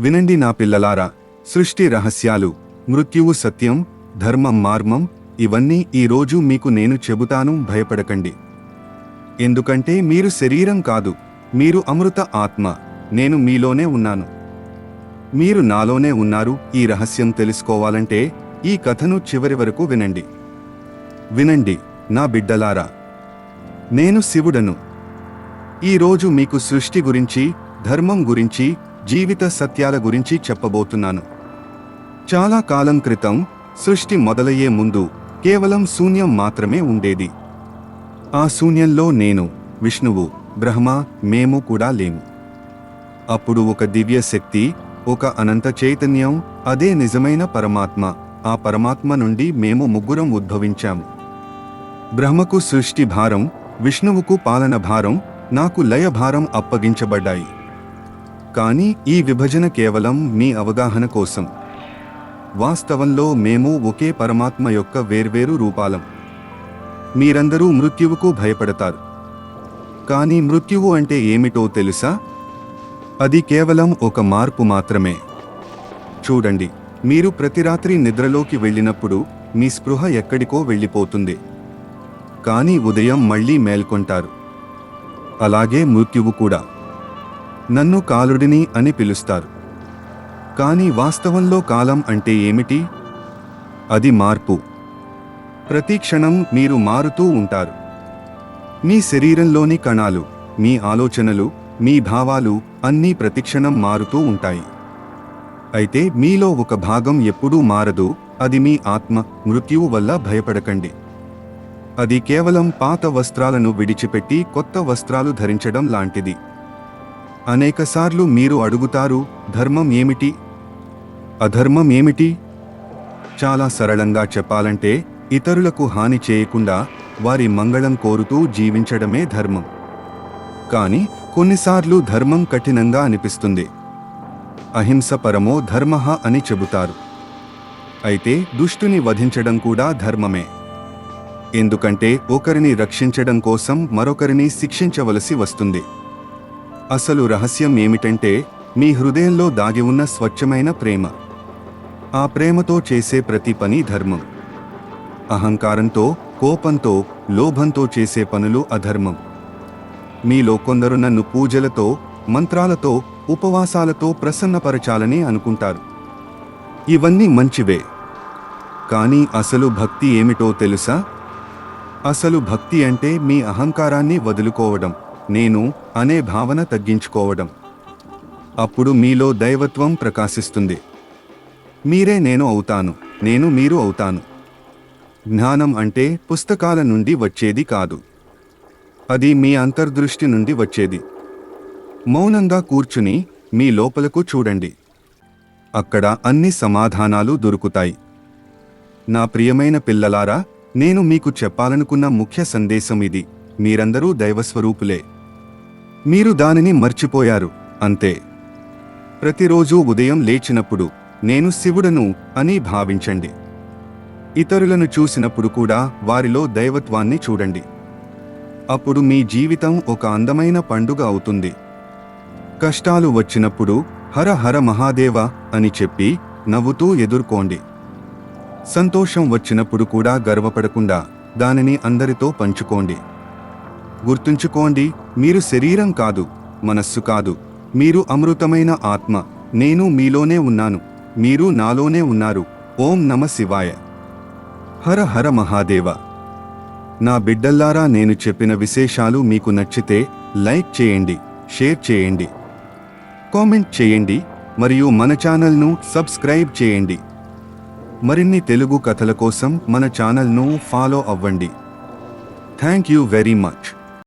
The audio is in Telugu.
వినండి నా పిల్లలారా సృష్టి రహస్యాలు మృత్యువు సత్యం ధర్మం మార్మం ఇవన్నీ ఈ రోజు మీకు నేను చెబుతాను భయపడకండి. ఎందుకంటే మీరు శరీరం కాదు మీరు అమృత ఆత్మ నేను మీలోనే ఉన్నాను. మీరు నాలోనే ఉన్నారు ఈ రహస్యం తెలుసుకోవాలంటే ఈ కథను చివరి వరకు వినండి. వినండి నా బిడ్డలారా నేను శివుడను. ఈరోజు మీకు సృష్టి గురించి ధర్మం గురించి జీవిత సత్యాల గురించి చెప్పబోతున్నాను. చాలా కాలం క్రితం సృష్టి మొదలయ్యే ముందు కేవలం శూన్యం మాత్రమే ఉండేది. ఆ శూన్యంలో నేను విష్ణువు బ్రహ్మ మేము కూడా లేము. అప్పుడు ఒక దివ్య శక్తి ఒక అనంత చైతన్యం అదే నిజమైన పరమాత్మ ఆ పరమాత్మ నుండి మేము ముగ్గురం ఉద్భవించాము. బ్రహ్మకు సృష్టి భారం విష్ణువుకు పాలన భారం నాకు లయ భారం అప్పగించబడ్డాయి. కానీ ఈ విభజన కేవలం మీ అవగాహన కోసం. వాస్తవంలో మేము ఒకే పరమాత్మ యొక్క వేర్వేరు రూపాలం. మీరందరూ మృత్యువుకు భయపడతారు. కానీ మృత్యువు అంటే ఏమిటో తెలుసా? అది కేవలం ఒక మార్పు మాత్రమే. చూడండి మీరు ప్రతి రాత్రి నిద్రలోకి వెళ్ళినప్పుడు మీ స్పృహ ఎక్కడికో వెళ్ళిపోతుంది. కానీ ఉదయం మళ్ళీ మేల్కొంటారు. అలాగే మృత్యువు కూడా. నన్ను కాలుడిని అని పిలుస్తారు. కానీ వాస్తవంలో కాలం అంటే ఏమిటి? అది మార్పు. ప్రతి క్షణం మీరు మారుతూ ఉంటారు. మీ శరీరంలోని కణాలు మీ ఆలోచనలు మీ భావాలు అన్నీ ప్రతిక్షణం మారుతూ ఉంటాయి. అయితే మీలో ఒక భాగం ఎప్పుడూ మారదు అది మీ ఆత్మ మృత్యువు వల్ల భయపడకండి. అది కేవలం పాత వస్త్రాలను విడిచిపెట్టి కొత్త వస్త్రాలు ధరించడం లాంటిది. అనేకసార్లు మీరు అడుగుతారు ధర్మం ఏమిటి? అధర్మం ఏమిటి? చాలా సరళంగా చెప్పాలంటే ఇతరులకు హాని చేయకుండా వారి మంగళం కోరుతూ జీవించడమే ధర్మం. కానీ కొన్నిసార్లు ధర్మం కఠినంగా అనిపిస్తుంది. అహింస పరమో ధర్మ అని చెబుతారు. అయితే దుష్టుని వధించడం కూడా ధర్మమే. ఎందుకంటే ఒకరిని రక్షించడం కోసం మరొకరిని శిక్షించవలసి వస్తుంది. అసలు రహస్యం ఏమిటంటే మీ హృదయంలో దాగి ఉన్న స్వచ్ఛమైన ప్రేమ. ఆ ప్రేమతో చేసే ప్రతి పని ధర్మం. అహంకారంతో కోపంతో లోభంతో చేసే పనులు అధర్మం. మీలో కొందరు నన్ను పూజలతో మంత్రాలతో ఉపవాసాలతో ప్రసన్నపరచాలని అనుకుంటారు. ఇవన్నీ మంచివే. కానీ అసలు భక్తి ఏమిటో తెలుసా? అసలు భక్తి అంటే మీ అహంకారాన్ని వదులుకోవడం. నేను అనే భావన తగ్గించుకోవడం. అప్పుడు మీలో దైవత్వం ప్రకాశిస్తుంది. మీరే నేను అవుతాను నేను మీరు అవుతాను. జ్ఞానం అంటే పుస్తకాల నుండి వచ్చేది కాదు. అది మీ అంతర్దృష్టి నుండి వచ్చేది. మౌనంగా కూర్చుని మీ లోపలకు చూడండి. అక్కడ అన్ని సమాధానాలు దొరుకుతాయి. నా ప్రియమైన పిల్లలారా నేను మీకు చెప్పాలనుకున్న ముఖ్య సందేశం ఇది. మీరందరూ దైవస్వరూపులే. మీరు దానిని మర్చిపోయారు అంతే. ప్రతిరోజు ఉదయం లేచినప్పుడు నేను శివుడను అని భావించండి. ఇతరులను చూసినప్పుడు కూడా వారిలో దైవత్వాన్ని చూడండి. అప్పుడు మీ జీవితం ఒక అందమైన పండుగ అవుతుంది. కష్టాలు వచ్చినప్పుడు హర హర మహాదేవ అని చెప్పి నవ్వుతూ ఎదుర్కోండి. సంతోషం వచ్చినప్పుడు కూడా గర్వపడకుండా దానిని అందరితో పంచుకోండి. గుర్తుంచుకోండి మీరు శరీరం కాదు మనస్సు కాదు. మీరు అమృతమైన ఆత్మ. నేను మీలోనే ఉన్నాను. మీరు నాలోనే ఉన్నారు. ఓం నమ శివాయ. హర హర మహాదేవ. నా బిడ్డల్లారా నేను చెప్పిన విశేషాలు మీకు నచ్చితే లైక్ చేయండి షేర్ చేయండి కామెంట్ చేయండి మరియు మన ఛానల్ను సబ్స్క్రైబ్ చేయండి. మరిన్ని తెలుగు కథల కోసం మన ఛానల్ను ఫాలో అవ్వండి. Thank you very much.